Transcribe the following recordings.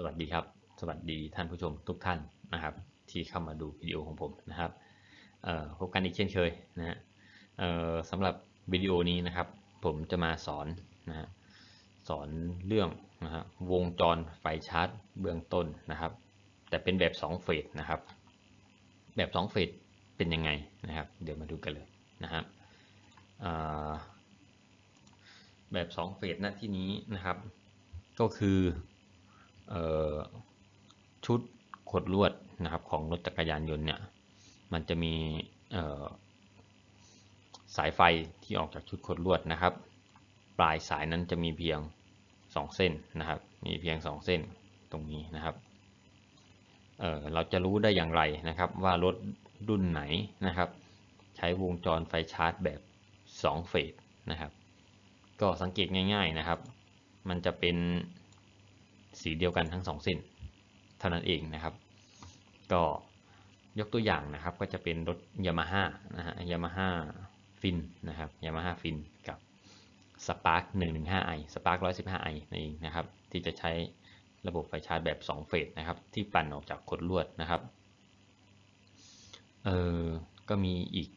สวัสดีครับ สวัสดีท่านผู้ชมทุกท่านนะครับ ที่เข้ามาดูวิดีโอของผมนะครับพบกันอีกเช่นเคยนะฮะสำหรับวิดีโอนี้นะครับ ผมจะมาสอนนะฮะสอนเรื่องนะฮะวงจรไฟชาร์จเบื้องต้นนะครับ แต่เป็นแบบ2เฟสนะครับ แบบ2เฟสเป็นยังไงนะครับ เดี๋ยวมาดูกันเลยนะฮะเอ่อแบบ2เฟสณที่นี้นะครับ ก็คือ ชุดขดลวดนะครับของรถจักรยานยนต์เนี่ยมันจะมีสายไฟที่ออกจากชุดขดลวดนะครับ ปลายสายนั้นจะมีเพียง 2 เส้นนะครับ มีเพียง 2 เส้นตรงนี้นะครับเเราจะรู้ได้อย่างไรนะครับว่ารถรุ่นไหนนะครับ ใช้วงจรไฟชาร์จแบบ 2 เฟสนะครับ ก็สังเกตง่าย ๆนะครับ มันจะเป็น สีเดียวกันทั้งสองเส้น เท่านั้นเองนะครับ ก็ยกตัวอย่างนะครับก็จะเป็นรถยามาฮ่านะฮะยามาฮ่าฟินนะครับยามาฮ่าฟินกับสปาร์ค115 i สปาร์ค115 i นั่นเองนะครับ ที่จะใช้ระบบไฟชาร์จแบบ2เฟสนะครับ ที่ปั่นออกจากขดลวดนะครับเออก็มีอีก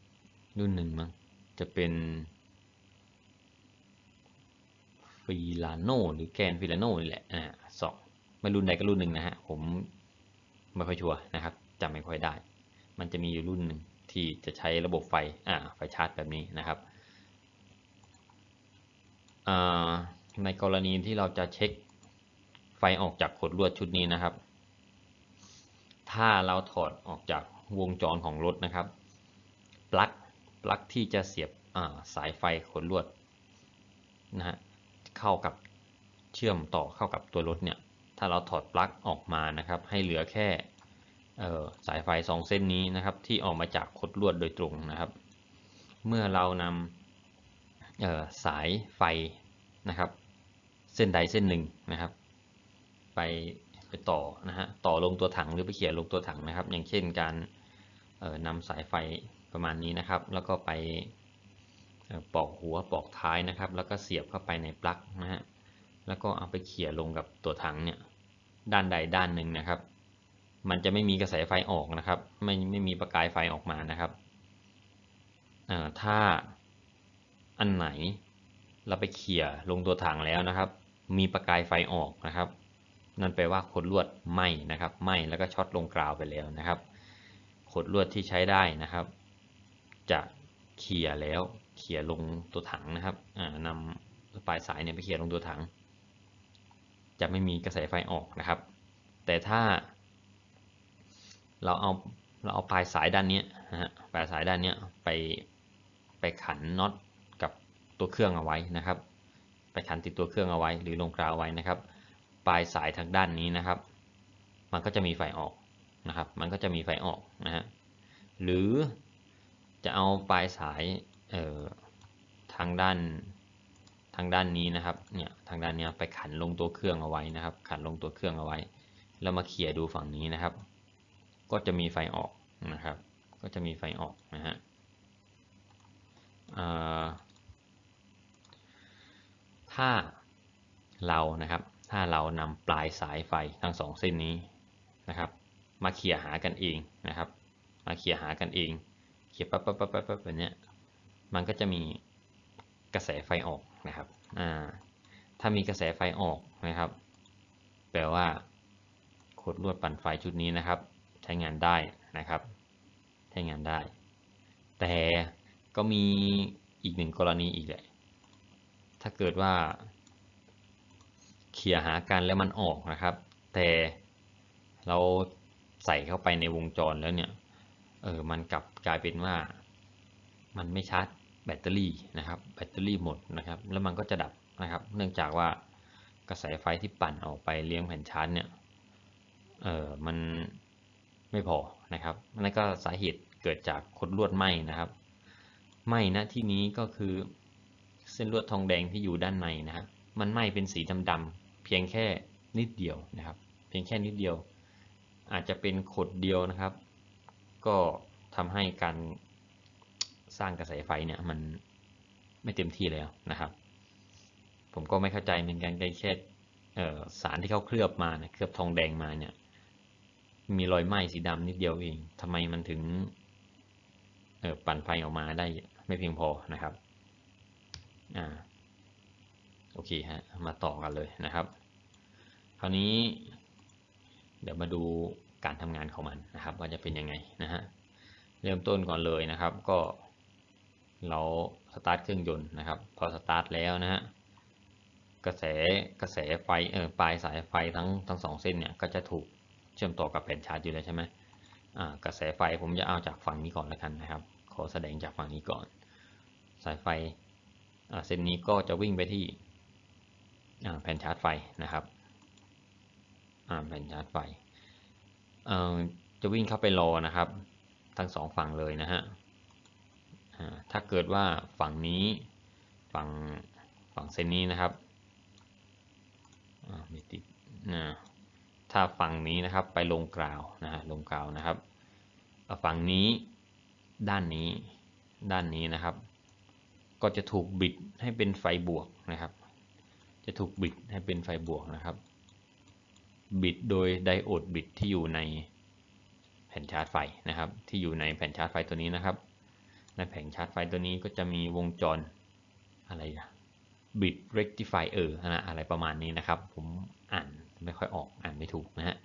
รุ่นหนึ่งมั้งจะเป็น ฟิลาโนหรือแกนฟิลาโนนี่แหละอ่าสองไม่รุ่นใดก็รุ่นหนึ่งนะฮะผมไม่ค่อยชัวร์นะครับจำไม่ค่อยได้ มันจะมีอยู่รุ่นหนึ่งที่จะใช้ระบบไฟอ่าไฟชาร์จแบบนี้นะครับอ่าในกรณีที่เราจะเช็คไฟออกจากขดลวดชุดนี้นะครับ ถ้าเราถอดออกจากวงจรของรถนะครับ ปลั๊ก ปลั๊กที่จะเสียบสายไฟขดลวดนะฮะ เข้ากับเชื่อมต่อเข้ากับตัวรถเนี่ย ถ้าเราถอดปลั๊กออกมานะครับ ให้เหลือแค่สายไฟ 2 เส้นนี้นะครับ ที่ออกมาจากขดลวดโดยตรงนะครับ เมื่อเรานำสายไฟนะครับ เส้นใดเส้นหนึ่งนะครับ ไปไปต่อนะฮะต่อลงตัวถังหรือไปเขี่ยลงตัวถังนะครับ อย่างเช่นการนำสายไฟประมาณนี้นะครับ แล้วก็ไป ปอกหัวปอกท้ายนะครับ แล้วก็เสียบเข้าไปในปลั๊กนะฮะแล้วก็เอาไปเขี่ยลงกับตัวถังเนี่ยด้านใดด้านหนึ่งนะครับ มันจะไม่มีกระแสไฟออกนะครับ ไม่ไม่มีประกายไฟออกมานะครับถ้าอันไหนเราไปเขี่ยลงตัวถังแล้วนะครับ มีประกายไฟออกนะครับ นั่นแปลว่าขดลวดไหมนะครับไหมแล้วก็ช็อตลงกราวไปแล้วนะครับขดลวดที่ใช้ได้นะครับ จะเขี่ยแล้ว เขี่ยลงตัวถังนะครับนำปลายสายเนี่ยไปเขี่ยลงตัวถัง จะไม่มีกระแสไฟออกนะครับ แต่ถ้า เราเอาเราเอาปลายสายด้านนี้นะฮะปลายสายด้านนี้ไปไปขันน็อตกับตัวเครื่องเอาไว้นะครับ ไปขันติดตัวเครื่องเอาไว้ หรือลงกราวไว้นะครับ ปลายสายทางด้านนี้นะครับ มันก็จะมีไฟออกนะครับ มันก็จะมีไฟออกนะฮะหรือจะเอาปลายสาย ทางด้านทางด้านนี้นะครับเนี่ยทางด้านนี้ไปขันลงตัวเครื่องเอาไว้นะครับ ขันลงตัวเครื่องเอาไว้ แล้วมาเขี่ยดูฝั่งนี้นะครับ ก็จะมีไฟออกนะครับ ก็จะมีไฟออกนะฮะถ้าเรานะครับ ถ้าเรานำปลายสายไฟทั้งสองเส้นนี้นะครับ มาเขี่ยหากันเองนะครับ มาเขี่ยหากันเอง เขี่ยปั๊บปั๊บปั๊บปั๊บแบบนี้ มันก็จะมีกระแสไฟออกนะครับถ้ามีกระแสไฟออกนะครับ แปลว่าโคดลวดปั่นไฟชุดนี้นะครับ ใช้งานได้นะครับ ใช้งานได้ แต่ก็มีอีกหนึ่งกรณีอีกแหละ ถ้าเกิดว่าเขี่ยหากันแล้วมันออกนะครับ แต่เราใส่เข้าไปในวงจรแล้วเนี่ย เออ มันกลับกลายเป็นว่า มันไม่ชาร์จ แบตเตอรี่นะครับ แบตเตอรี่หมดนะครับ แล้วมันก็จะดับนะครับ เนื่องจากว่ากระแสไฟที่ปั่นออกไปเลี้ยงแผ่นชาร์จเนี่ย เออมันไม่พอนะครับนั่นก็สาเหตุเกิดจากขดลวดไหมนะครับ ไหมนะที่นี้ก็คือเส้นลวดทองแดงที่อยู่ด้านในนะครับมันไหมเป็นสีดำๆเพียงแค่นิดเดียวนะครับ เพียงแค่นิดเดียว อาจจะเป็นขดเดียวนะครับ ก็ทำให้การ สร้างกระแสไฟเนี่ยมันไม่เต็มที่แล้วนะครับ ผมก็ไม่เข้าใจเหมือนกันแค่เอ่สารที่เขาเคลือบมาเนี่ยเคลือบทองแดงมาเนี่ยมีรอยไหม้สีดำนิดเดียวเองทำไมมันถึงเปั่นไฟออกมาได้ไม่เพียงพอนะครับอ่าโอเคฮะมาต่อกันเลยนะครับ คราวนี้ เดี๋ยวมาดูการทำงานของมันนะครับ ว่าจะเป็นยังไงนะฮะเริ่มต้นก่อนเลยนะครับ ก็ เราสตาร์ทเครื่องยนต์นะครับ พอสตาร์ทแล้วนะฮะกระแสกระแสไฟเออปลายสายไฟทั้งทั้งสองเส้นเนี่ยก็จะถูกเชื่อมต่อกับแผ่นชาร์จอยู่แล้วใช่ไหมอ่ากระแสไฟผมจะเอาจากฝั่งนี้ก่อนแล้วกันนะครับ ขอแสดงจากฝั่งนี้ก่อน สายไฟอ่าเส้นนี้ก็จะวิ่งไปที่อ่าแผ่นชาร์จไฟนะครับอ่าแผ่นชาร์จไฟอ่าจะวิ่งเข้าไปรอนะครับ ทั้งสองฝั่งเลยนะฮะ ถ้าเกิดว่าฝั่งนี้ฝั่งฝั่งเส้นนี้นะครับไม่ติดนะถ้าฝั่งนี้นะครับไปลงกราวนะฮะลงกราวนะครับฝั่งนี้ด้านนี้ด้านนี้นะครับ ก็จะถูกบิดให้เป็นไฟบวกนะครับ จะถูกบิดให้เป็นไฟบวกนะครับ บิดโดยไดโอดบิดที่อยู่ในแผ่นชาร์จไฟนะครับ ที่อยู่ในแผ่นชาร์จไฟตัวนี้นะครับ ในแผงชาร์จไฟตัวนี้ก็จะมีวงจรอะไรนะบิดเร c ติฟายเออร์นะอะไรประมาณนี้นะครับ ผมอ่านไม่ค่อยออกอ่านไม่ถูกนะฮะ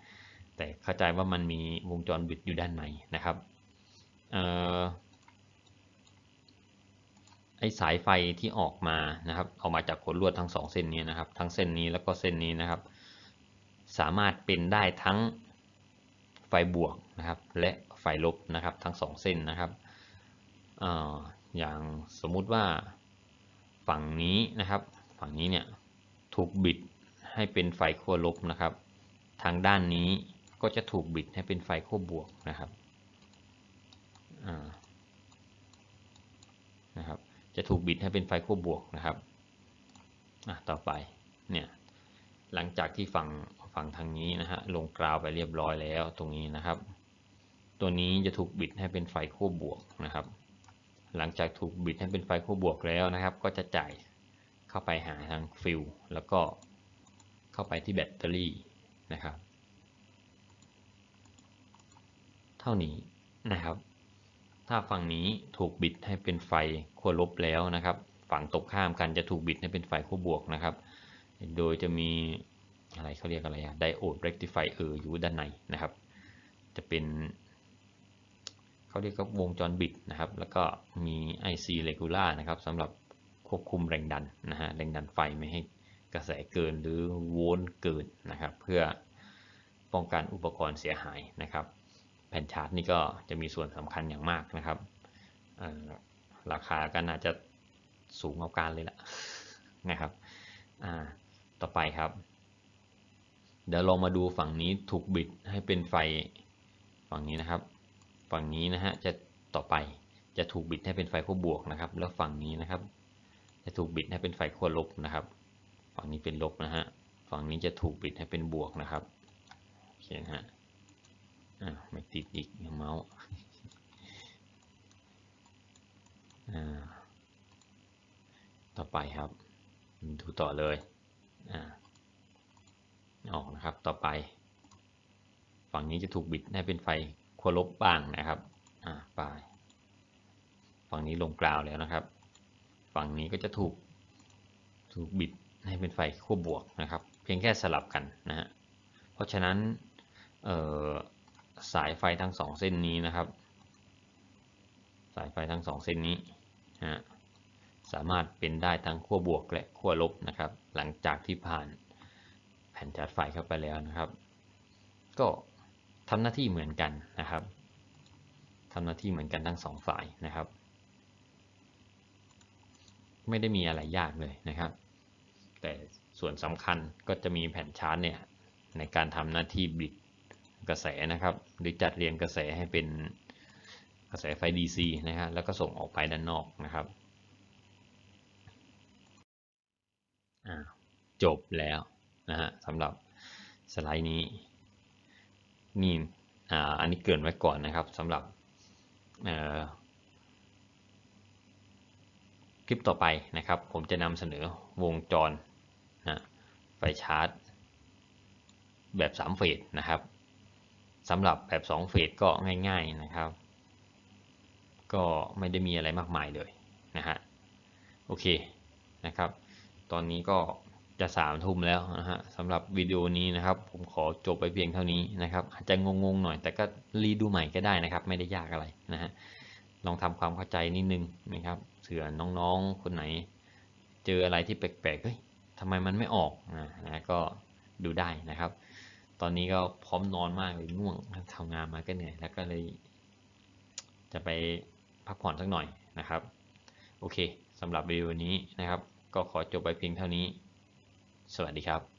แต่เข้าใจว่ามันมีวงจรบิดอยู่ด้านในนะครับไอสายไฟที่ออกมานะครับออกมาจากขนลวดทั้งสองเส้นนี้นะครับ ทั้งเส้นนี้แล้วก็เส้นนี้นะครับ สามารถเป็นได้ทั้งไฟบวกนะครับ และไฟลบนะครับ ทั้งสองเส้นนะครับ อย่างสมมุติว่าฝั่งนี้นะครับ ฝั่งนี้เนี่ยถูกบิดให้เป็นไฟขั้วลบนะครับ ทางด้านนี้ก็จะถูกบิดให้เป็นไฟขั้วบวกนะครับนะครับ จะถูกบิดให้เป็นไฟขั้วบวกนะครับต่อไปเนี่ยหลังจากที่ฝั่งฝั่งทางนี้นะฮะลงกราวไปเรียบร้อยแล้วตรงนี้นะครับ ตัวนี้จะถูกบิดให้เป็นไฟขั้วบวกนะครับ หลังจากถูกบิดให้เป็นไฟขั้วบวกแล้วนะครับ ก็จะจ่ายเข้าไปหาทางฟิลแล้วก็เข้าไปที่แบตเตอรี่นะครับ เท่านี้นะครับ ถ้าฝั่งนี้ถูกบิดให้เป็นไฟขั้วลบแล้วนะครับ ฝั่งตรงข้ามกันจะถูกบิดให้เป็นไฟขั้วบวกนะครับ โดยจะมีอะไรเขาเรียกอะไรอะไดโอดเรกติฟายเออร์อยู่ด้านในนะครับ จะเป็น เขาเรียกว่าวงจรบิดนะครับ แล้วก็มี IC regular นะครับสำหรับควบคุมแรงดันนะฮะแรงดันไฟไม่ให้กระแสเกินหรือโวลต์เกินนะครับ เพื่อป้องกันอุปกรณ์เสียหายนะครับ แผ่นชาร์จนี่ก็จะมีส่วนสำคัญอย่างมากนะครับราคาก็น่าจะสูงเอาการเลยล่ะนะครับต่อไปครับ เดี๋ยวลองมาดูฝั่งนี้ถูกบิดให้เป็นไฟฝั่งนี้นะครับ ฝั่งนี้นะฮะจะต่อไปจะถูกบิดให้เป็นไฟขั้วบวกนะครับ แล้วฝั่งนี้นะครับ จะถูกบิดให้เป็นไฟขั้วลบนะครับ ฝั่งนี้เป็นลบนะฮะฝั่งนี้จะถูกบิดให้เป็นบวกนะครับโอเคนะฮะอ่าไม่ติดอีกเมาส์อ่าต่อไปครับ ดูต่อเลยอ่าออกนะครับต่อไป ฝั่งนี้จะถูกบิดให้เป็นไฟ ขั้วลบบ้างนะครับอ่าปลายฝั่งนี้ลงกราวแล้วนะครับ ฝั่งนี้ก็จะถูกถูกบิดให้เป็นไฟขั้วบวกนะครับ เพียงแค่สลับกันนะฮะเพราะฉะนั้นสายไฟทั้งสองเส้นนี้นะครับ สายไฟทั้งสองเส้นนี้นะสามารถเป็นได้ทั้งขั้วบวกและขั้วลบนะครับ หลังจากที่ผ่านแผ่นจัดไฟเข้าไปแล้วนะครับ ก็ ทำหน้าที่เหมือนกันนะครับทำหน้าที่เหมือนกันทั้งสองฝ่ายนะครับ ไม่ได้มีอะไรยากเลยนะครับ แต่ส่วนสำคัญก็จะมีแผ่นชาร์จเนี่ยในการทำหน้าที่บิดกระแสนะครับ หรือจัดเรียงกระแสให้เป็นกระแสไฟ DC นะฮะแล้วก็ส่งออกไปด้านนอกนะครับจบแล้วนะฮะสำหรับสไลด์นี้ นี่อ,อันนี้เกินไว้ก่อนนะครับสำหรับคลิปต่อไปนะครับ ผมจะนำเสนอวงจรนะไฟชาร์จ แบบ 3 เฟสนะครับสำหรับแบบ 2 เฟสก็ง่าย ๆนะครับ ก็ไม่ได้มีอะไรมากมายเลยนะฮะโอเคนะครับ ตอนนี้ก็ จะสามทุ่มแล้วนะฮะสำหรับวิดีโอนี้นะครับ ผมขอจบไปเพียงเท่านี้นะครับ อาจจะงงๆหน่อยแต่ก็รีดูใหม่ก็ได้นะครับ ไม่ได้ยากอะไรนะฮะลองทำความเข้าใจนิดนึงนะครับเผื่อน้องๆคนไหน เจออะไรที่แปลกๆเฮ้ยทำไมมันไม่ออกนะนะก็ดูได้นะครับ ตอนนี้ก็พร้อมนอนมากเลยง่วงทำงานมาก็เหนื่อยแล้วก็เลย จะไปพักผ่อนสักหน่อยนะครับ โอเคสำหรับวิดีโอนี้นะครับ ก็ขอจบไปเพียงเท่านี้ สวัสดีครับ